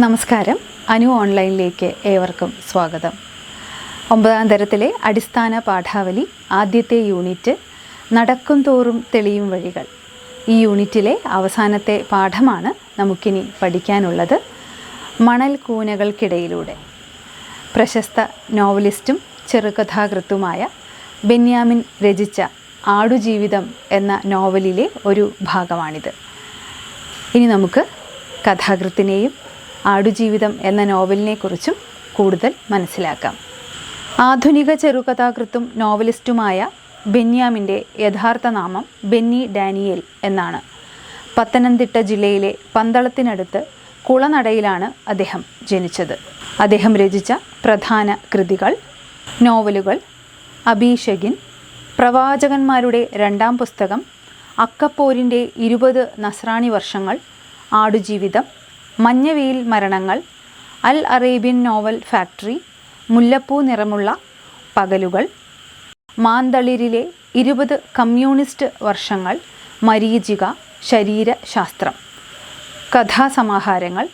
നമസ്കാരം. അനു ഓൺലൈനിലേക്ക് ഏവർക്കും സ്വാഗതം. ഒമ്പതാം തരത്തിലെ അടിസ്ഥാന പാഠാവലി ആദ്യത്തെ യൂണിറ്റ് നടക്കും തോറും തെളിയും വഴികൾ. ഈ യൂണിറ്റിലെ അവസാനത്തെ പാഠമാണ് നമുക്കിനി പഠിക്കാനുള്ളത്. മണൽ കൂനകൾക്കിടയിലൂടെ. പ്രശസ്ത നോവലിസ്റ്റും ചെറുകഥാകൃത്തുമായ ബെന്യാമിൻ രചിച്ച ആടുജീവിതം എന്ന നോവലിലെ ഒരു ഭാഗമാണിത്. ഇനി നമുക്ക് കഥാകൃത്തിനെയും ആടുജീവിതം എന്ന നോവലിനെക്കുറിച്ചും കൂടുതൽ മനസ്സിലാക്കാം. ആധുനിക ചെറുകഥാകൃത്തും നോവലിസ്റ്റുമായ ബെന്യാമിന്റെ യഥാർത്ഥ നാമം ബെന്നി ഡാനിയേൽ എന്നാണ്. പത്തനംതിട്ട ജില്ലയിലെ പന്തളത്തിനടുത്ത് കുളനടയിലാണ് അദ്ദേഹം ജനിച്ചത്. അദ്ദേഹം രചിച്ച പ്രധാന കൃതികൾ നോവലുകൾ അഭിഷേകിൻ പ്രവാചകന്മാരുടെ രണ്ടാം പുസ്തകം അക്കപ്പോരിന്റെ ഇരുപത് നസ്രാണി വർഷങ്ങൾ ആടുജീവിതം മഞ്ഞവെയിൽ മരണങ്ങൾ അൽ അറേബ്യൻ നോവൽ ഫാക്ടറി മുല്ലപ്പൂ നിറമുള്ള പകലുകൾ മാന്തളിരിലെ ഇരുപത് കമ്മ്യൂണിസ്റ്റ് വർഷങ്ങൾ മരീചിക ശരീരശാസ്ത്രം കഥാസമാഹാരങ്ങൾ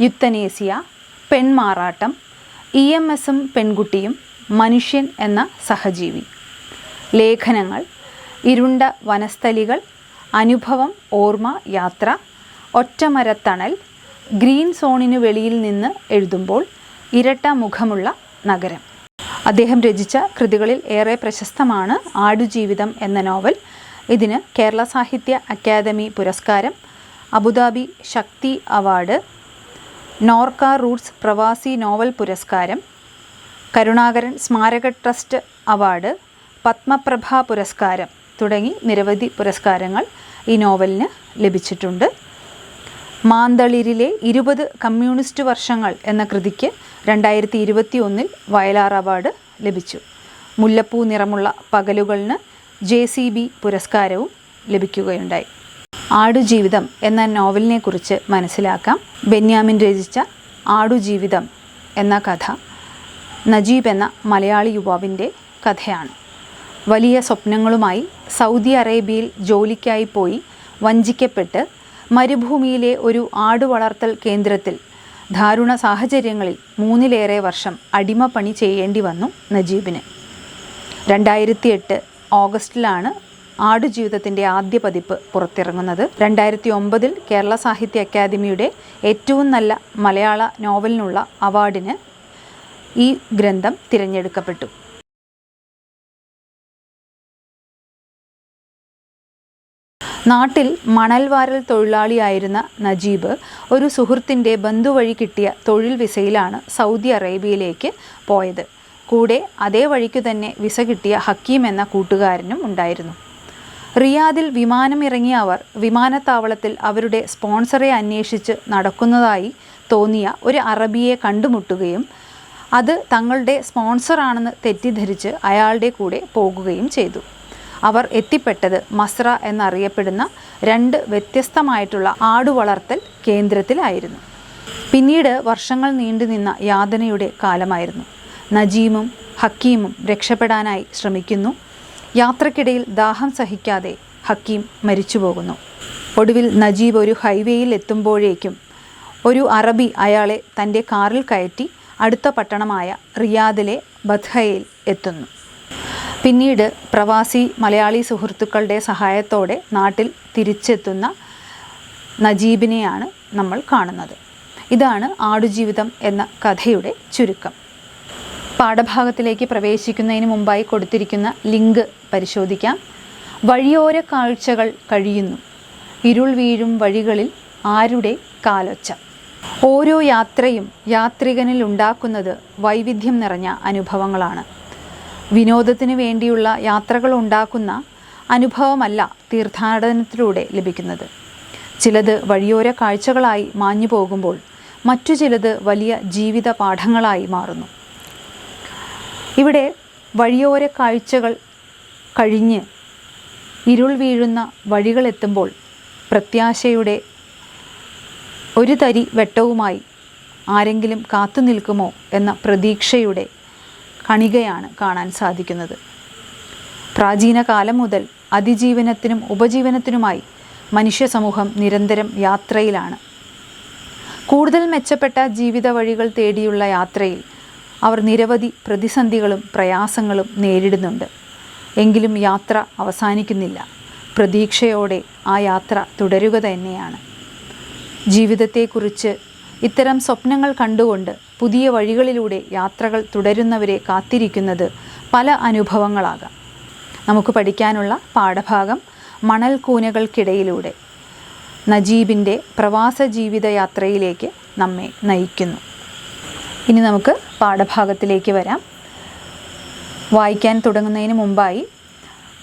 യുത്തനേസിയ പെൺമാറാട്ടം ഇ എം എസും പെൺകുട്ടിയും മനുഷ്യൻ എന്ന സഹജീവി. ലേഖനങ്ങൾ ഇരുണ്ട വനസ്ഥലികൾ അനുഭവം ഓർമ്മ യാത്ര ഒറ്റമരത്തണൽ ഗ്രീൻ സോണിനു വെളിയിൽ നിന്ന് എഴുതുമ്പോൾ ഇരട്ട മുഖമുള്ള നഗരം. അദ്ദേഹം രചിച്ച കൃതികളിൽ ഏറെ പ്രശസ്തമാണ് ആടുജീവിതം എന്ന നോവൽ. ഇതിന് കേരള സാഹിത്യ അക്കാദമി പുരസ്കാരം Abu Dhabi Sakthi award Norka Roots പ്രവാസി നോവൽ പുരസ്കാരം കരുണാകരൻ സ്മാരക ട്രസ്റ്റ് അവാർഡ് പത്മപ്രഭ പുരസ്കാരം തുടങ്ങി നിരവധി പുരസ്കാരങ്ങൾ ഈ നോവലിന് ലഭിച്ചിട്ടുണ്ട്. മാന്തളിരിലെ ഇരുപത് കമ്മ്യൂണിസ്റ്റ് വർഷങ്ങൾ എന്ന കൃതിക്ക് രണ്ടായിരത്തി ഇരുപത്തി ഒന്നിൽ വയലാർ അവാർഡ് ലഭിച്ചു. മുല്ലപ്പൂ നിറമുള്ള പകലുകളിന് ജെ സി ബി പുരസ്കാരവും ലഭിക്കുകയുണ്ടായി. ആടുജീവിതം എന്ന നോവലിനെ കുറിച്ച് മനസ്സിലാക്കാം. ബെന്യാമിൻ രചിച്ച ആടുജീവിതം എന്ന കഥ നജീബ് എന്ന മലയാളി യുവാവിന്റെ കഥയാണ്. വലിയ സ്വപ്നങ്ങളുമായി സൗദി അറേബ്യയിൽ ജോലിക്കായി പോയി വഞ്ചിക്കപ്പെട്ട് മരുഭൂമിയിലെ ഒരു ആടുവളർത്തൽ കേന്ദ്രത്തിൽ ദാരുണ സാഹചര്യങ്ങളിൽ മൂന്നിലേറെ വർഷം അടിമപ്പണി ചെയ്യേണ്ടി വന്നു നജീബിന്. രണ്ടായിരത്തി എട്ട് ഓഗസ്റ്റിലാണ് ആടുജീവിതത്തിന്റെ ആദ്യ പതിപ്പ് പുറത്തിറങ്ങുന്നത്. രണ്ടായിരത്തി ഒമ്പതിൽ കേരള സാഹിത്യ അക്കാദമിയുടെ ഏറ്റവും നല്ല മലയാള നോവലിനുള്ള അവാർഡിന് ഈ ഗ്രന്ഥം തിരഞ്ഞെടുക്കപ്പെട്ടു. നാട്ടിൽ മണൽവാരൽ തൊഴിലാളിയായിരുന്ന നജീബ് ഒരു സുഹൃത്തിന്റെ ബന്ധുവഴി കിട്ടിയ തൊഴിൽ വിസയിലാണ് സൗദി അറേബ്യയിലേക്ക് പോയത്. കൂടെ അതേ വഴിക്കു തന്നെ വിസ കിട്ടിയ ഹക്കീം എന്ന കൂട്ടുകാരനും ഉണ്ടായിരുന്നു. റിയാദിൽ വിമാനം ഇറങ്ങിയ അവർ വിമാനത്താവളത്തിൽ അവരുടെ സ്പോൺസറെ അന്വേഷിച്ച് നടക്കുന്നതായി തോന്നിയ ഒരു അറബിയെ കണ്ടുമുട്ടുകയും അത് തങ്ങളുടെ സ്പോൺസറാണെന്ന് തെറ്റിദ്ധരിച്ച് അയാളുടെ കൂടെ പോകുകയും ചെയ്തു. അവർ എത്തിപ്പെട്ടത് മസ്ര എന്നറിയപ്പെടുന്ന രണ്ട് വ്യത്യസ്തമായിട്ടുള്ള ആടുവളർത്തൽ കേന്ദ്രത്തിലായിരുന്നു. പിന്നീട് വർഷങ്ങൾ നീണ്ടുനിന്ന യാതനയുടെ കാലമായിരുന്നു. നജീമും ഹക്കീമും രക്ഷപ്പെടാനായി ശ്രമിക്കുന്നു. യാത്രക്കിടയിൽ ദാഹം സഹിക്കാതെ ഹക്കീം മരിച്ചുപോകുന്നു. ഒടുവിൽ നജീബ് ഒരു ഹൈവേയിൽ എത്തുമ്പോഴേക്കും ഒരു അറബി അയാളെ തന്റെ കാറിൽ കയറ്റി അടുത്ത പട്ടണമായ റിയാദിലെ ബദ്ഹയിൽ എത്തുന്നു. പിന്നീട് പ്രവാസി മലയാളി സുഹൃത്തുക്കളുടെ സഹായത്തോടെ നാട്ടിൽ തിരിച്ചെത്തുന്ന നജീബിനെയാണ് നമ്മൾ കാണുന്നത്. ഇതാണ് ആടുജീവിതം എന്ന കഥയുടെ ചുരുക്കം. പാഠഭാഗത്തിലേക്ക് പ്രവേശിക്കുന്നതിന് മുമ്പായി കൊടുത്തിരിക്കുന്ന ലിങ്ക് പരിശോധിക്കാം. വഴിയോര കാഴ്ചകൾ കഴിയുന്നു. ഇരുൾ വീഴും വഴികളിൽ ആരുടെ കാലൊച്ച. ഓരോ യാത്രയും യാത്രികനിൽ ഉണ്ടാക്കുന്നത് വൈവിധ്യം നിറഞ്ഞ അനുഭവങ്ങളാണ്. വിനോദത്തിന് വേണ്ടിയുള്ള യാത്രകൾ ഉണ്ടാക്കുന്ന അനുഭവമല്ല തീർത്ഥാടനത്തിലൂടെ ലഭിക്കുന്നത്. ചിലത് വഴിയോര കാഴ്ചകളായി മാഞ്ഞു പോകുമ്പോൾ മറ്റു ചിലത് വലിയ ജീവിത പാഠങ്ങളായി മാറുന്നു. ഇവിടെ വഴിയോര കാഴ്ചകൾ കഴിഞ്ഞ് ഇരുൾ വീഴുന്ന വഴികളെത്തുമ്പോൾ പ്രത്യാശയുടെ ഒരു തരി വെട്ടവുമായി ആരെങ്കിലും കാത്തു നിൽക്കുമോ എന്ന പ്രതീക്ഷയുടെ കണികയാണ് കാണാൻ സാധിക്കുന്നത്. പ്രാചീന കാലം മുതൽ അതിജീവനത്തിനും ഉപജീവനത്തിനുമായി മനുഷ്യ സമൂഹം നിരന്തരം യാത്രയിലാണ്. കൂടുതൽ മെച്ചപ്പെട്ട ജീവിത വഴികൾ തേടിയുള്ള യാത്രയിൽ അവർ നിരവധി പ്രതിസന്ധികളും പ്രയാസങ്ങളും നേരിടുന്നുണ്ട്. എങ്കിലും യാത്ര അവസാനിക്കുന്നില്ല. പ്രതീക്ഷയോടെ ആ യാത്ര തുടരുക തന്നെയാണ്. ജീവിതത്തെക്കുറിച്ച് ഇത്തരം സ്വപ്നങ്ങൾ കണ്ടുകൊണ്ട് പുതിയ വഴികളിലൂടെ യാത്രകൾ തുടരുന്നവരെ കാത്തിരിക്കുന്നത് പല അനുഭവങ്ങളാകാം. നമുക്ക് പഠിക്കാനുള്ള പാഠഭാഗം മണൽക്കൂനകൾക്കിടയിലൂടെ നജീബിന്റെ പ്രവാസ ജീവിത യാത്രയിലേക്ക് നമ്മെ നയിക്കുന്നു. ഇനി നമുക്ക് പാഠഭാഗത്തിലേക്ക് വരാം. വായിക്കാൻ തുടങ്ങുന്നതിന് മുമ്പായി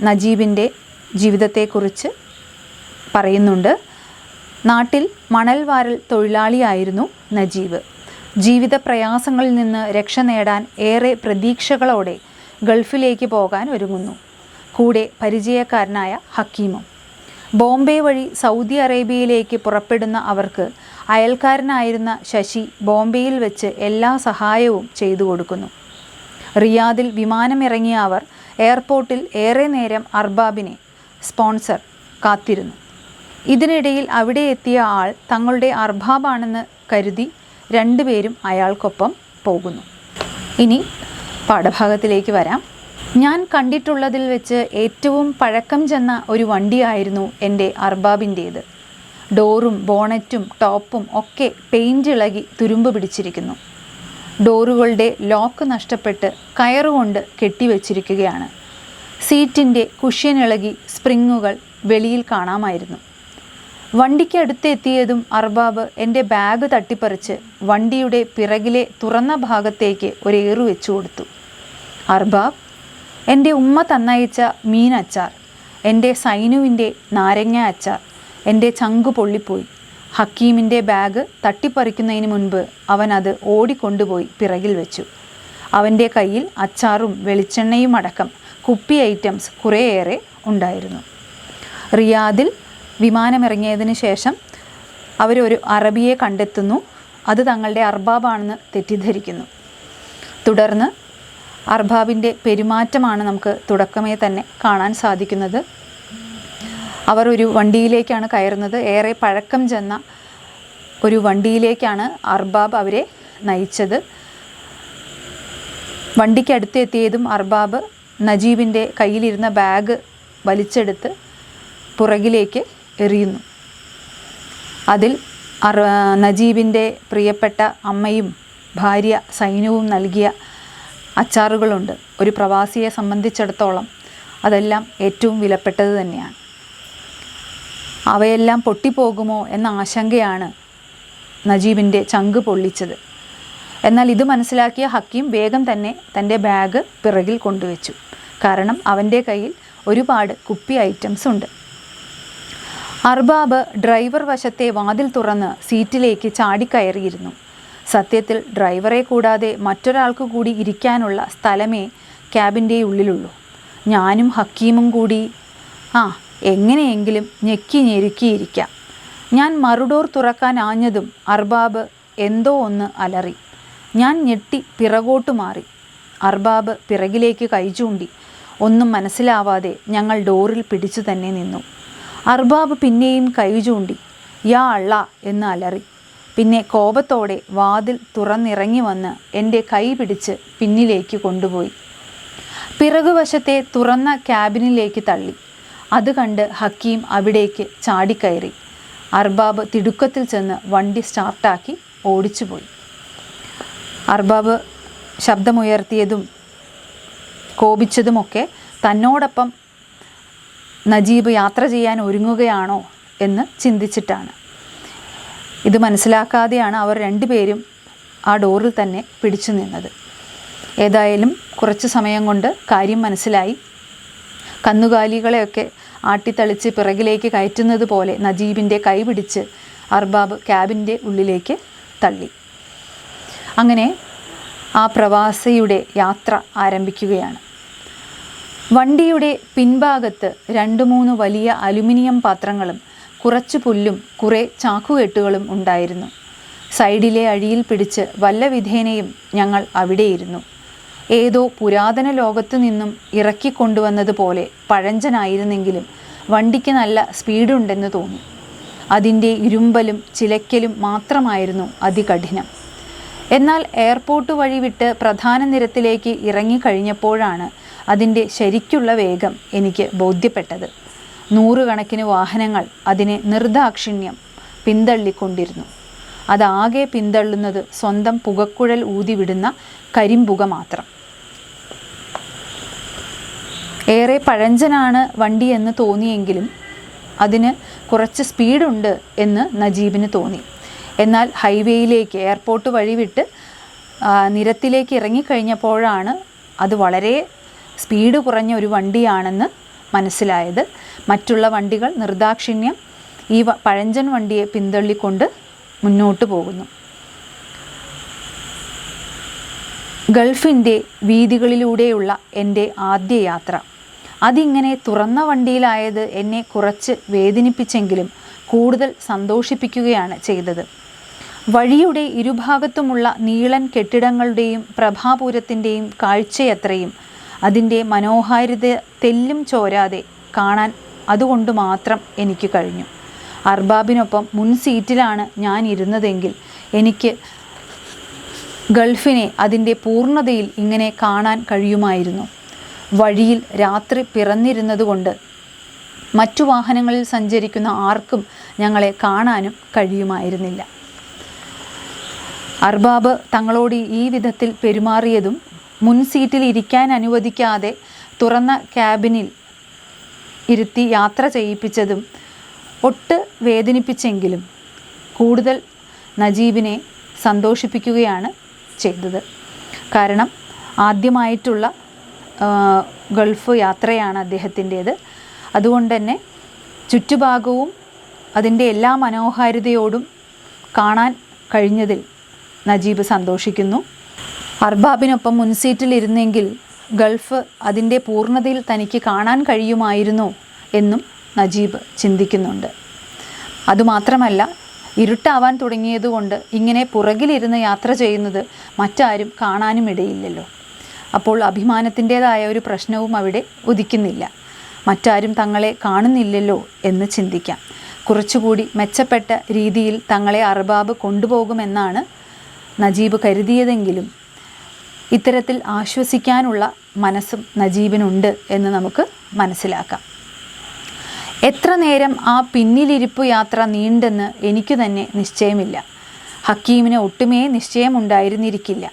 നജീബിന്റെ ജീവിതത്തെക്കുറിച്ച് പറയുന്നുണ്ട്. നാട്ടിൽ മണൽ വാരൽ തൊഴിലാളിയായിരുന്നു നജീബ്. ജീവിത പ്രയാസങ്ങളിൽ നിന്ന് രക്ഷ നേടാൻ ഏറെ പ്രതീക്ഷകളോടെ ഗൾഫിലേക്ക് പോകാൻ ഒരുങ്ങുന്നു. കൂടെ പരിചയക്കാരനായ ഹക്കീമും. ബോംബെ വഴി സൗദി അറേബ്യയിലേക്ക് പുറപ്പെടുന്ന അവർക്ക് അയൽക്കാരനായിരുന്ന ശശി ബോംബെയിൽ വെച്ച് എല്ലാ സഹായവും ചെയ്തു കൊടുക്കുന്നു. റിയാദിൽ വിമാനമിറങ്ങിയ അവർ എയർപോർട്ടിൽ ഏറെ നേരം അർബാബിനെ സ്പോൺസർ കാത്തിരുന്നു. ഇതിനിടയിൽ അവിടെ എത്തിയ ആൾ തങ്ങളുടെ അർബാബാണെന്ന് കരുതി രണ്ടുപേരും അയാൾക്കൊപ്പം പോകുന്നു. ഇനി പാഠഭാഗത്തിലേക്ക് വരാം. ഞാൻ കണ്ടിട്ടുള്ളതിൽ വെച്ച് ഏറ്റവും പഴക്കം ചെന്ന ഒരു വണ്ടിയായിരുന്നു എന്റെ അർബാബിന്റേത് ഡോറും ബോണറ്റും ടോപ്പും ഒക്കെ പെയിന്റ് ഇളകി തുരുമ്പ് പിടിച്ചിരിക്കുന്നു. ഡോറുകളുടെ ലോക്ക് നഷ്ടപ്പെട്ട് കയറുകൊണ്ട് കെട്ടിവെച്ചിരിക്കുകയാണ്. സീറ്റിന്റെ കുഷ്യൻ ഇളകി സ്പ്രിങ്ങുകൾ വെളിയിൽ കാണാമായിരുന്നു. വണ്ടിക്ക് അടുത്തെത്തിയതും അർബാബ് എന്റെ ബാഗ് തട്ടിപ്പറിച്ച് വണ്ടിയുടെ പിറകിലെ തുറന്ന ഭാഗത്തേക്ക് ഒരു ഏറു വെച്ചു കൊടുത്തു. അർബാബ് എന്റെ ഉമ്മ തന്നയച്ച മീൻ അച്ചാർ എന്റെ സൈനുവിന്റെ നാരങ്ങ അച്ചാർ എന്റെ ചങ്കു പൊള്ളിപ്പോയി. ഹക്കീമിന്റെ ബാഗ് തട്ടിപ്പറിക്കുന്നതിന് മുൻപ് അവൻ അത് ഓടിക്കൊണ്ടുപോയി പിറകിൽ വെച്ചു. അവന്റെ കയ്യിൽ അച്ചാറും വെളിച്ചെണ്ണയും അടക്കം കുപ്പി ഐറ്റംസ് കുറേയേറെ ഉണ്ടായിരുന്നു. റിയാദിൽ വിമാനമിറങ്ങിയതിന് ശേഷം അവരൊരു അറബിയെ കണ്ടെത്തുന്നു. അത് തങ്ങളുടെ അർബാബാണെന്ന് തെറ്റിദ്ധരിക്കുന്നു. തുടർന്ന് അർബാബിന്റെ പെരുമാറ്റമാണ് നമുക്ക് തുടക്കമേ തന്നെ കാണാൻ സാധിക്കുന്നത്. അവർ ഒരു വണ്ടിയിലേക്കാണ് കയറുന്നത്. ഏറെ പഴക്കം ചെന്ന ഒരു വണ്ടിയിലേക്കാണ് അർബാബ് അവരെ നയിച്ചത്. വണ്ടിക്ക് അടുത്തെത്തിയതും അർബാബ് നജീബിന്റെ കയ്യിലിരുന്ന ബാഗ് വലിച്ചെടുത്ത് പുറകിലേക്ക് എറിയുന്നു. അതിൽ അർ നജീബിന്റെ പ്രിയപ്പെട്ട അമ്മയും ഭാര്യ സൈന്യവും നൽകിയ അച്ചാറുകളുണ്ട്. ഒരു പ്രവാസിയെ സംബന്ധിച്ചിടത്തോളം അതെല്ലാം ഏറ്റവും വിലപ്പെട്ടത് തന്നെയാണ്. അവയെല്ലാം പൊട്ടിപ്പോകുമോ എന്ന ആശങ്കയാണ് നജീബിന്റെ ചങ്ക് പൊള്ളിച്ചത്. എന്നാൽ ഇത് മനസ്സിലാക്കിയ ഹക്കീം വേഗം തന്നെ തന്റെ ബാഗ് പിറകിൽ കൊണ്ടുവച്ചു. കാരണം അവന്റെ കയ്യിൽ ഒരുപാട് കുപ്പി ഐറ്റംസ് ഉണ്ട്. അർബാബ് ഡ്രൈവർ വശത്തെ വാതിൽ തുറന്ന് സീറ്റിലേക്ക് ചാടിക്കയറിയിരുന്നു. സത്യത്തിൽ ഡ്രൈവറെ കൂടാതെ മറ്റൊരാൾക്ക് കൂടി ഇരിക്കാനുള്ള സ്ഥലമേ ക്യാബിന്റെ ഉള്ളിലുള്ളൂ. ഞാനും ഹക്കീമും കൂടി. ആ എങ്ങനെയെങ്കിലും ഞെക്കി ഞെരുക്കിയിരിക്കാം. ഞാൻ മറുഡോർ തുറക്കാൻ ആഞ്ഞതും അർബാബ് എന്തോ ഒന്ന് അലറി. ഞാൻ ഞെട്ടി പിറകോട്ട് മാറി. അർബാബ് പിറകിലേക്ക് കൈചൂണ്ടി ഒന്നും മനസ്സിലാവാതെ ഞങ്ങൾ ഡോറിൽ പിടിച്ചു തന്നെ നിന്നു. അർബാബ് പിന്നെയും കൈ ചൂണ്ടി യാ അള്ള എന്ന് അലറി. പിന്നെ കോപത്തോടെ വാതിൽ തുറന്നിറങ്ങി വന്ന് എന്റെ കൈ പിടിച്ച് പിന്നിലേക്ക് കൊണ്ടുപോയി. പിറകുവശത്തെ തുറന്ന ക്യാബിനിലേക്ക് തള്ളി. അത് കണ്ട് ഹക്കീം അവിടേക്ക് ചാടിക്കയറി. അർബാബ് തിടുക്കത്തിൽ ചെന്ന് വണ്ടി സ്റ്റാർട്ടാക്കി ഓടിച്ചുപോയി. അർബാബ് ശബ്ദമുയർത്തിയതും കോപിച്ചതുമൊക്കെ തന്നോടൊപ്പം നജീബ് യാത്ര ചെയ്യാൻ ഒരുങ്ങുകയാണോ എന്ന് ചിന്തിച്ചിട്ടാണ്. ഇത് മനസ്സിലാക്കാതെയാണ് അവർ രണ്ടുപേരും ആ ഡോറിൽ തന്നെ പിടിച്ചു നിന്നത്. ഏതായാലും കുറച്ച് സമയം കൊണ്ട് കാര്യം മനസ്സിലായി. കന്നുകാലികളെയൊക്കെ ആട്ടിത്തളിച്ച് പിറകിലേക്ക് കയറ്റുന്നത് പോലെ നജീബിന്റെ കൈ പിടിച്ച് അർബാബ് ക്യാബിന്റെ ഉള്ളിലേക്ക് തള്ളി. അങ്ങനെ ആ പ്രവാസിയുടെ യാത്ര ആരംഭിക്കുകയാണ്. വണ്ടിയുടെ പിൻഭാഗത്ത് രണ്ട് മൂന്ന് വലിയ അലുമിനിയം പാത്രങ്ങളും കുറച്ച് പുല്ലും കുറേ ചാക്കുകെട്ടുകളും ഉണ്ടായിരുന്നു. സൈഡിലെ അഴിയിൽ പിടിച്ച് വല്ല വിധേനയും ഞങ്ങൾ അവിടെയിരുന്നു. ഏതോ പുരാതന ലോകത്തു നിന്നും ഇറക്കി കൊണ്ടുവന്നതുപോലെ പഴഞ്ചനായിരുന്നെങ്കിലും വണ്ടിക്ക് നല്ല സ്പീഡുണ്ടെന്ന് തോന്നി. അതിന്റെ ഇരുമ്പലും ചിലയ്ക്കലും മാത്രമായിരുന്നു അതികഠിനം. എന്നാൽ എയർപോർട്ട് വഴി വിട്ട് പ്രധാന നിരത്തിലേക്ക് ഇറങ്ങിക്കഴിഞ്ഞപ്പോഴാണ് അതിന്റെ ശരിക്കുള്ള വേഗം എനിക്ക് ബോധ്യപ്പെട്ടത്. നൂറുകണക്കിന് വാഹനങ്ങൾ അതിനെ നിർദാക്ഷിണ്യം പിന്തള്ളിക്കൊണ്ടിരുന്നു. അതാകെ പിന്തള്ളുന്നത് സ്വന്തം പുകക്കുഴൽ ഊതിവിടുന്ന കരിമ്പുക മാത്രം. ഏറെ പഴഞ്ചനാണ് വണ്ടിയെന്ന് തോന്നിയെങ്കിലും അതിന് കുറച്ച് സ്പീഡുണ്ട് എന്ന് നജീബിന് തോന്നി. എന്നാൽ ഹൈവേയിലേക്ക് എയർപോർട്ട് വഴി വിട്ട് നിരത്തിലേക്ക് ഇറങ്ങിക്കഴിഞ്ഞപ്പോഴാണ് അത് വളരെ സ്പീഡ് കുറഞ്ഞ ഒരു വണ്ടിയാണെന്ന് മനസ്സിലായത്. മറ്റുള്ള വണ്ടികൾ നിർദാക്ഷിണ്യം ഈ പഴഞ്ചൻ വണ്ടിയെ പിന്തള്ളിക്കൊണ്ട് മുന്നോട്ട് പോകുന്നു. ഗൾഫിന്റെ വീതികളിലൂടെയുള്ള എന്റെ ആദ്യ യാത്ര അതിങ്ങനെ തുറന്ന വണ്ടിയിലായത് എന്നെ കുറച്ച് വേദനിപ്പിച്ചെങ്കിലും കൂടുതൽ സന്തോഷിപ്പിക്കുകയാണ് ചെയ്തത്. വഴിയുടെ ഇരുഭാഗത്തുമുള്ള നീളൻ കെട്ടിടങ്ങളുടെയും പ്രഭാപൂരത്തിന്റെയും കാഴ്ചയത്രയും അതിന്റെ മനോഹാരിത തെല്ലും ചോരാതെ കാണാൻ അതുകൊണ്ട് മാത്രം എനിക്ക് കഴിഞ്ഞു. അർബാബിനൊപ്പം മുൻ സീറ്റിലാണ് ഞാൻ ഇരുന്നതെങ്കിൽ എനിക്ക് ഗൾഫിനെ അതിന്റെ പൂർണതയിൽ ഇങ്ങനെ കാണാൻ കഴിയുമായിരുന്നു. വഴിയിൽ രാത്രി പിറന്നിരുന്നതുകൊണ്ട് മറ്റു വാഹനങ്ങളിൽ സഞ്ചരിക്കുന്ന ആർക്കും ഞങ്ങളെ കാണാനും കഴിയുമായിരുന്നില്ല. അർബാബ് തങ്ങളോട് ഈ വിധത്തിൽ പെരുമാറിയതും മുൻ സീറ്റിൽ ഇരിക്കാൻ അനുവദിക്കാതെ തുറന്ന ക്യാബിനിൽ ഇരുത്തി യാത്ര ചെയ്യിപ്പിച്ചതും ഒട്ട് വേദനിപ്പിച്ചെങ്കിലും കൂടുതൽ നജീബിനെ സന്തോഷിപ്പിക്കുകയാണ് ചെയ്തത്. കാരണം ആദ്യമായിട്ടുള്ള ഗൾഫ് യാത്രയാണ് അദ്ദേഹത്തിന്റേത്. അതുകൊണ്ട് തന്നെ ചുറ്റുഭാഗവും അതിന്റെ എല്ലാ മനോഹാരിതയോടും കാണാൻ കഴിഞ്ഞതിൽ നജീബ് സന്തോഷിക്കുന്നു. അർബാബിനൊപ്പം മുൻസീറ്റിൽ ഇരുന്നെങ്കിൽ ഗൾഫ് അതിന്റെ പൂർണതയിൽ തനിക്ക് കാണാൻ കഴിയുമായിരുന്നു എന്നും നജീബ് ചിന്തിക്കുന്നുണ്ട്. അതുമാത്രമല്ല ഇരുട്ടാവാൻ തുടങ്ങിയതുകൊണ്ട് ഇങ്ങനെ പുറകിലിരുന്ന് യാത്ര ചെയ്യുന്നത് മറ്റാരും കാണാനും ഇടയില്ലല്ലോ. അപ്പോൾ അഭിമാനത്തിന്റെതായ ഒരു പ്രശ്നവും അവിടെ ഉദിക്കുന്നില്ല. മറ്റാരും തങ്ങളെ കാണുന്നില്ലല്ലോ എന്ന് ചിന്തിക്കാം. കുറച്ചുകൂടി മെച്ചപ്പെട്ട രീതിയിൽ തങ്ങളെ അർബാബ് കൊണ്ടുപോകുമെന്നാണ് നജീബ് കരുതിയതെങ്കിലും ഇത്തരത്തിൽ ആശ്വസിക്കാനുള്ള മനസ്സും നജീബിനുണ്ട് എന്ന് നമുക്ക് മനസ്സിലാക്കാം. എത്ര നേരം ആ പിന്നിലിരിപ്പ് യാത്ര നീണ്ടെന്ന് എനിക്ക് തന്നെ നിശ്ചയമില്ല. ഹക്കീമിന് ഒട്ടുമേ നിശ്ചയമുണ്ടായിരുന്നിരിക്കില്ല.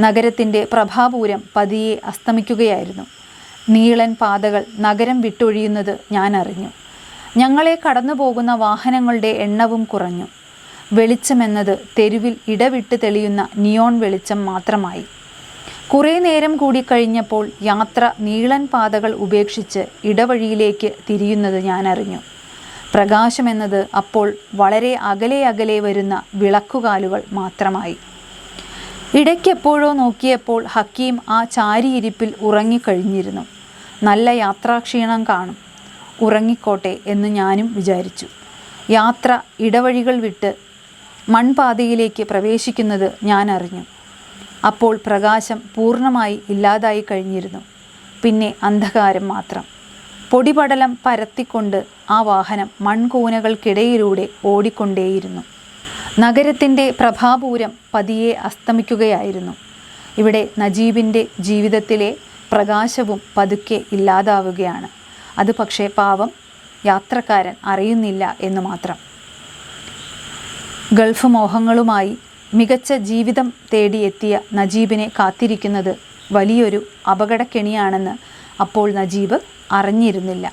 നഗരത്തിന്റെ പ്രഭാപൂരം പതിയെ അസ്തമിക്കുകയായിരുന്നു. നീളൻ പാതകൾ നഗരം വിട്ടൊഴിയുന്നത് ഞാൻ അറിഞ്ഞു. ഞങ്ങളെ കടന്നു പോകുന്ന വാഹനങ്ങളുടെ എണ്ണവും കുറഞ്ഞു. വെളിച്ചമെന്നത് തെരുവിൽ ഇടവിട്ട് തെളിയുന്ന നിയോൺ വെളിച്ചം മാത്രമായി. കുറേ നേരം കൂടി കഴിഞ്ഞപ്പോൾ യാത്ര നീളൻ പാതകൾ ഉപേക്ഷിച്ച് ഇടവഴിയിലേക്ക് തിരിയുന്നത് ഞാൻ അറിഞ്ഞു പ്രകാശമെന്നത് അപ്പോൾ വളരെ അകലെ അകലെ വരുന്ന വിളക്കുകാലുകൾ മാത്രമായി. ഇടയ്ക്കെപ്പോഴോ നോക്കിയപ്പോൾ ഹക്കീം ആ ചാരിയിരിപ്പിൽ ഉറങ്ങിക്കഴിഞ്ഞിരുന്നു. നല്ല യാത്രാക്ഷീണം കാണും. ഉറങ്ങിക്കോട്ടെ എന്ന് ഞാനും വിചാരിച്ചു. യാത്ര ഇടവഴികൾ വിട്ട് മൺപാതയിലേക്ക് പ്രവേശിക്കുന്നത് ഞാൻ അറിഞ്ഞു. അപ്പോൾ പ്രകാശം പൂർണമായി ഇല്ലാതായി കഴിഞ്ഞിരുന്നു. പിന്നെ അന്ധകാരം മാത്രം. പൊടിപടലം പരത്തിക്കൊണ്ട് ആ വാഹനം മൺകൂനകൾക്കിടയിലൂടെ ഓടിക്കൊണ്ടേയിരുന്നു. നഗരത്തിന്റെ പ്രഭാപൂരം പതിയെ അസ്തമിക്കുകയായിരുന്നു. ഇവിടെ നജീബിന്റെ ജീവിതത്തിലെ പ്രകാശവും പതുക്കെ ഇല്ലാതാവുകയാണ്. അത് പക്ഷേ പാവം യാത്രക്കാരൻ അറിയുന്നില്ല എന്ന് മാത്രം. ഗൾഫ് മോഹങ്ങളുമായി മികച്ച ജീവിതം തേടിയെത്തിയ നജീബിനെ കാത്തിരിക്കുന്നത് വലിയൊരു അപകടക്കെണിയാണെന്ന് അപ്പോൾ നജീബ് അറിഞ്ഞിരുന്നില്ല.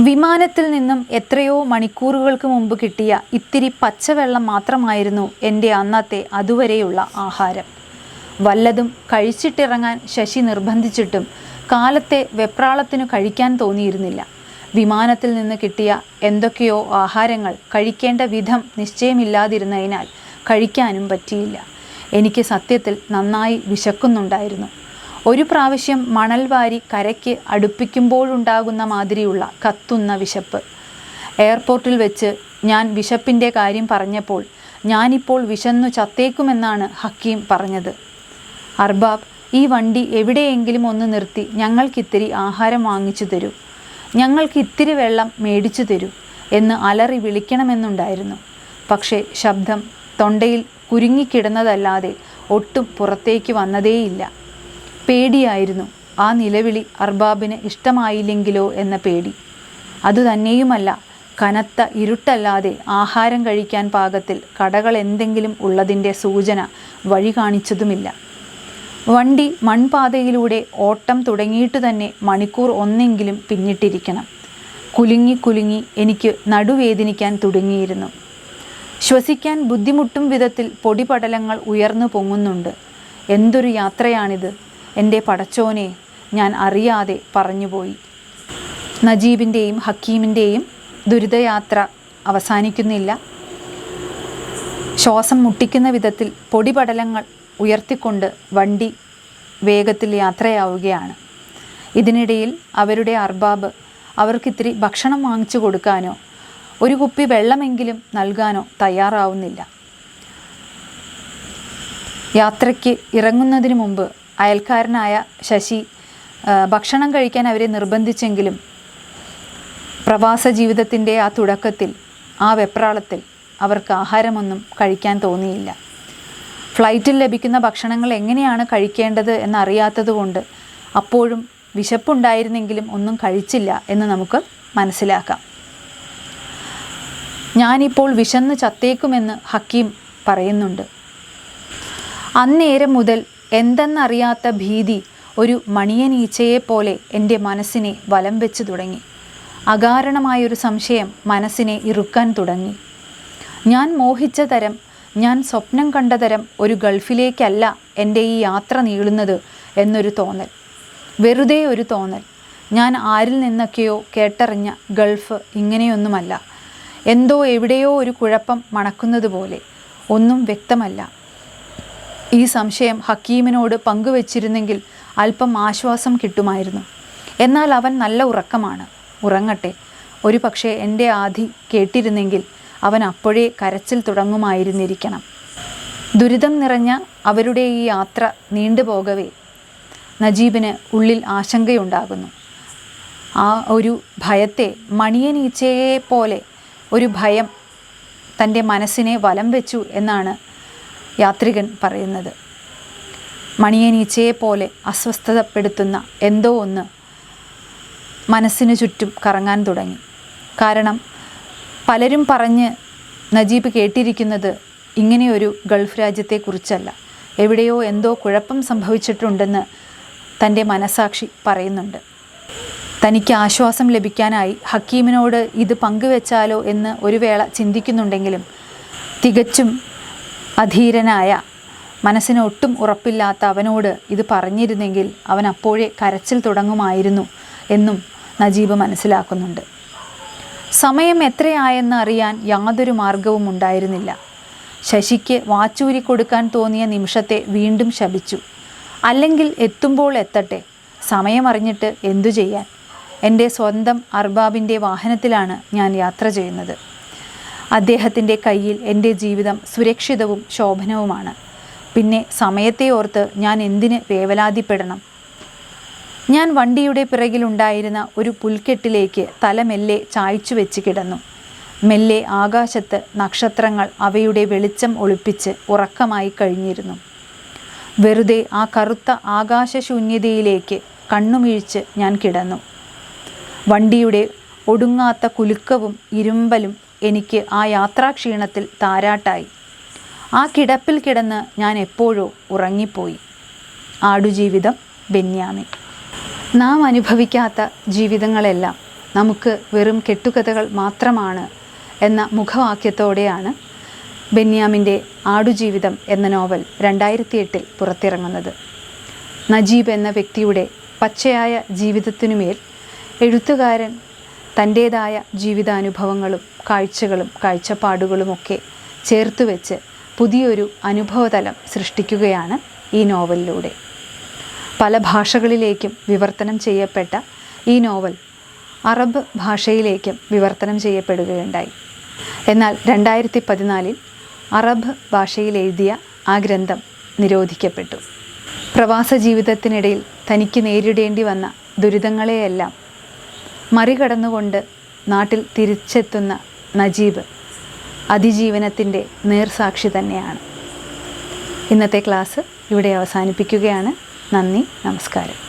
വിമാനത്തിൽ നിന്നും എത്രയോ മണിക്കൂറുകൾക്ക് മുമ്പ് കിട്ടിയ ഇത്തിരി പച്ചവെള്ളം മാത്രമായിരുന്നു എന്റെ അന്നത്തെ അതുവരെയുള്ള ആഹാരം. വല്ലതും കഴിച്ചിട്ടിറങ്ങാൻ ശശി നിർബന്ധിച്ചിട്ടും കാലത്തെ വെപ്രാളത്തിനു കഴിക്കാൻ തോന്നിയിരുന്നില്ല. വിമാനത്തിൽ നിന്ന് കിട്ടിയ എന്തൊക്കെയോ ആഹാരങ്ങൾ കഴിക്കേണ്ട വിധം നിശ്ചയമില്ലാതിരുന്നതിനാൽ കഴിക്കാനും പറ്റിയില്ല. എനിക്ക് സത്യത്തിൽ നന്നായി വിശക്കുന്നുണ്ടായിരുന്നു. ഒരു പ്രാവശ്യം മണൽ വാരി കരയ്ക്ക് അടുപ്പിക്കുമ്പോഴുണ്ടാകുന്ന മാതിരിയുള്ള കത്തുന്ന വിശപ്പ്. എയർപോർട്ടിൽ വെച്ച് ഞാൻ വിശപ്പിന്റെ കാര്യം പറഞ്ഞപ്പോൾ ഞാനിപ്പോൾ വിശന്നു ചത്തേക്കുമെന്നാണ് ഹക്കീം പറഞ്ഞത്. അർബാബ് ഈ വണ്ടി എവിടെയെങ്കിലും ഒന്ന് നിർത്തി ഞങ്ങൾക്കിത്തിരി ആഹാരം വാങ്ങിച്ചു തരൂ. ഞങ്ങൾക്ക് ഇത്തിരി വെള്ളം മേടിച്ചു തരൂ എന്ന് അലറി വിളിക്കണമെന്നുണ്ടായിരുന്നു. പക്ഷേ ശബ്ദം തൊണ്ടയിൽ കുരുങ്ങിക്കിടന്നതല്ലാതെ ഒട്ടും പുറത്തേക്ക് വന്നതേയില്ല. പേടിയായിരുന്നു ആ നിലവിളി അർബാബിന് ഇഷ്ടമായില്ലെങ്കിലോ എന്ന പേടി. അതുതന്നെയുമല്ല കനത്ത ഇരുട്ടല്ലാതെ ആഹാരം കഴിക്കാൻ പാകത്തിൽ കടകൾ എന്തെങ്കിലും ഉള്ളതിന്റെ സൂചന വഴി കാണിച്ചതുമില്ല. വണ്ടി മൺപാതയിലൂടെ ഓട്ടം തുടങ്ങിയിട്ട് തന്നെ മണിക്കൂർ ഒന്നെങ്കിലും പിന്നിട്ടിരിക്കണം. കുലുങ്ങി കുലുങ്ങി എനിക്ക് നടുവേദനിക്കാൻ തുടങ്ങിയിരുന്നു. ശ്വസിക്കാൻ ബുദ്ധിമുട്ടും വിധത്തിൽ പൊടിപടലങ്ങൾ ഉയർന്നു പൊങ്ങുന്നുണ്ട്. എന്തൊരു യാത്രയാണിത്. എന്റെ പടച്ചോനെ ഞാൻ അറിയാതെ പറഞ്ഞുപോയി. നജീബിന്റെയും ഹക്കീമിന്റെയും ദുരിതയാത്ര അവസാനിക്കുന്നില്ല. ശ്വാസം മുട്ടിക്കുന്ന വിധത്തിൽ പൊടിപടലങ്ങൾ ഉയർത്തിക്കൊണ്ട് വണ്ടി വേഗത്തിൽ യാത്രയാവുകയാണ്. ഇതിനിടയിൽ അവരുടെ അർബാബ് അവർക്കിത്തിരി ഭക്ഷണം വാങ്ങിച്ചു കൊടുക്കാനോ ഒരു കുപ്പി വെള്ളമെങ്കിലും നൽകാനോ തയ്യാറാവുന്നില്ല. യാത്രയ്ക്ക് ഇറങ്ങുന്നതിന് മുമ്പ് അയൽക്കാരനായ ശശി ഭക്ഷണം കഴിക്കാൻ അവരെ നിർബന്ധിച്ചെങ്കിലും പ്രവാസ ജീവിതത്തിന്റെ ആ തുടക്കത്തിൽ ആ വെപ്രാളത്തിൽ അവർക്ക് ആഹാരമൊന്നും കഴിക്കാൻ തോന്നിയില്ല. ഫ്ലൈറ്റിൽ ലഭിക്കുന്ന ഭക്ഷണങ്ങൾ എങ്ങനെയാണ് കഴിക്കേണ്ടത് എന്നറിയാത്തതുകൊണ്ട് അപ്പോഴും വിശപ്പുണ്ടായിരുന്നെങ്കിലും ഒന്നും കഴിച്ചില്ല എന്ന് നമുക്ക് മനസ്സിലാക്കാം. ഞാനിപ്പോൾ വിശന്ന് ചത്തേക്കുമെന്ന് ഹക്കീം പറയുന്നുണ്ട്. അന്നേരം മുതൽ എന്തെന്നറിയാത്ത ഭീതി ഒരു മണിയനീച്ചയെപ്പോലെ എന്റെ മനസ്സിനെ വലം വെച്ച് തുടങ്ങി. അകാരണമായൊരു സംശയം മനസ്സിനെ ഇറുക്കാൻ തുടങ്ങി. ഞാൻ മോഹിച്ച തരം ഞാൻ സ്വപ്നം കണ്ടതരം ഒരു ഗൾഫിലേക്കല്ല എന്റെ ഈ യാത്ര നീളുന്നത് എന്നൊരു തോന്നൽ. വെറുതെ ഒരു തോന്നൽ. ഞാൻ ആരിൽ നിന്നൊക്കെയോ കേട്ടറിഞ്ഞ ഗൾഫ് ഇങ്ങനെയൊന്നുമല്ല. എന്തോ എവിടെയോ ഒരു കുഴപ്പം മണക്കുന്നത് പോലെ. ഒന്നും വ്യക്തമല്ല. ഈ സംശയം ഹക്കീമിനോട് പങ്കുവച്ചിരുന്നെങ്കിൽ അല്പം ആശ്വാസം കിട്ടുമായിരുന്നു. എന്നാൽ അവൻ നല്ല ഉറക്കമാണ്. ഉറങ്ങട്ടെ. ഒരു പക്ഷേ എന്റെ ആധി കേട്ടിരുന്നെങ്കിൽ അവൻ അപ്പോഴേ കരച്ചിൽ തുടങ്ങുമായിരുന്നിരിക്കണം. ദുരിതം നിറഞ്ഞ അവരുടെ ഈ യാത്ര നീണ്ടുപോകവേ നജീബിന് ഉള്ളിൽ ആശങ്കയുണ്ടാകുന്നു. ആ ഒരു ഭയത്തെ മണിയനീച്ചയെ പോലെ ഒരു ഭയം തന്റെ മനസ്സിനെ വലം വെച്ചു എന്നാണ് യാത്രികൻ പറയുന്നത്. മണിയനീച്ചയെ പോലെ അസ്വസ്ഥതപ്പെടുത്തുന്ന എന്തോ ഒന്ന് മനസ്സിനു ചുറ്റും കറങ്ങാൻ തുടങ്ങി. കാരണം പലരും പറഞ്ഞ് നജീബ് കേട്ടിരിക്കുന്നത് ഇങ്ങനെയൊരു ഗൾഫ് രാജ്യത്തെക്കുറിച്ചല്ല. എവിടെയോ എന്തോ കുഴപ്പം സംഭവിച്ചിട്ടുണ്ടെന്ന് തന്റെ മനസാക്ഷി പറയുന്നുണ്ട്. തനിക്ക് ആശ്വാസം ലഭിക്കാനായി ഹക്കീമിനോട് ഇത് പങ്കുവെച്ചാലോ എന്ന് ഒരു വേള ചിന്തിക്കുന്നുണ്ടെങ്കിലും തികച്ചും അധീരനായ മനസ്സിന് ഒട്ടും ഉറപ്പില്ലാത്ത അവനോട് ഇത് പറഞ്ഞിരുന്നെങ്കിൽ അവൻ അപ്പോഴേ കരച്ചിൽ തുടങ്ങുമായിരുന്നു എന്നും നജീബ് മനസ്സിലാക്കുന്നുണ്ട്. സമയം എത്രയായെന്ന് അറിയാൻ യാതൊരു മാർഗവും ഉണ്ടായിരുന്നില്ല. ശശിക്ക് വാച്ചൂരി കൊടുക്കാൻ തോന്നിയ നിമിഷത്തെ വീണ്ടും ശപിച്ചു. അല്ലെങ്കിൽ എത്തുമ്പോൾ എത്തട്ടെ സമയമറിഞ്ഞിട്ട് എന്തു ചെയ്യാൻ? എന്റെ സ്വന്തം അർബാബിന്റെ വാഹനത്തിലാണ് ഞാൻ യാത്ര ചെയ്യുന്നത്. അദ്ദേഹത്തിന്റെ കയ്യിൽ എന്റെ ജീവിതം സുരക്ഷിതവും ശോഭനവുമാണ്. പിന്നെ സമയത്തെ ഓർത്ത് ഞാൻ എന്തിന് വേവലാതിപ്പെടണം? ഞാൻ വണ്ടിയുടെ പിറകിലുണ്ടായിരുന്ന ഒരു പുൽക്കെട്ടിലേക്ക് തലമെല്ലെ ചായ്ച്ചു വെച്ച് കിടന്നു. മെല്ലെ ആകാശത്ത് നക്ഷത്രങ്ങൾ അവയുടെ വെളിച്ചം ഒളിപ്പിച്ച് ഉറക്കമായി കഴിഞ്ഞിരുന്നു. വെറുതെ ആ കറുത്ത ആകാശശൂന്യതയിലേക്ക് കണ്ണുമിഴിച്ച് ഞാൻ കിടന്നു. വണ്ടിയുടെ ഒടുങ്ങാത്ത കുലുക്കവും ഇരുമ്പലും എനിക്ക് ആ യാത്രാക്ഷീണത്തിൽ താരാട്ടായി. ആ കിടപ്പിൽ കിടന്ന് ഞാൻ എപ്പോഴോ ഉറങ്ങിപ്പോയി. ആടുജീവിതം ബെന്യാമിൻ നാം അനുഭവിക്കാത്ത ജീവിതങ്ങളെല്ലാം നമുക്ക് വെറും കെട്ടുകഥകൾ മാത്രമാണ് എന്ന മുഖവാക്യത്തോടെയാണ് ബെന്യാമിന്റെ ആടുജീവിതം എന്ന നോവൽ രണ്ടായിരത്തി എട്ടിൽ പുറത്തിറങ്ങുന്നത്. നജീബ് എന്ന വ്യക്തിയുടെ പച്ചയായ ജീവിതത്തിനുമേൽ എഴുത്തുകാരൻ തന്റേതായ ജീവിതാനുഭവങ്ങളും കാഴ്ചകളും കാഴ്ചപ്പാടുകളുമൊക്കെ ചേർത്ത് വെച്ച് പുതിയൊരു അനുഭവതലം സൃഷ്ടിക്കുകയാണ് ഈ നോവലിലൂടെ. പല ഭാഷകളിലേക്കും വിവർത്തനം ചെയ്യപ്പെട്ട ഈ നോവൽ അറബ് ഭാഷയിലേക്കും വിവർത്തനം ചെയ്യപ്പെടുകയുണ്ടായി. എന്നാൽ രണ്ടായിരത്തി പതിനാലിൽ അറബ് ഭാഷയിൽ എഴുതിയ ആ ഗ്രന്ഥം നിരോധിക്കപ്പെട്ടു. പ്രവാസ ജീവിതത്തിനിടയിൽ തനിക്ക് നേരിടേണ്ടി വന്ന ദുരിതങ്ങളെയെല്ലാം മറികടന്നുകൊണ്ട് നാട്ടിൽ തിരിച്ചെത്തുന്ന നജീബ് അതിജീവനത്തിന്റെ നേർസാക്ഷി തന്നെയാണ്. ഇന്നത്തെ ക്ലാസ് ഇവിടെ അവസാനിപ്പിക്കുകയാണ്. നന്ദി നമസ്കാരം.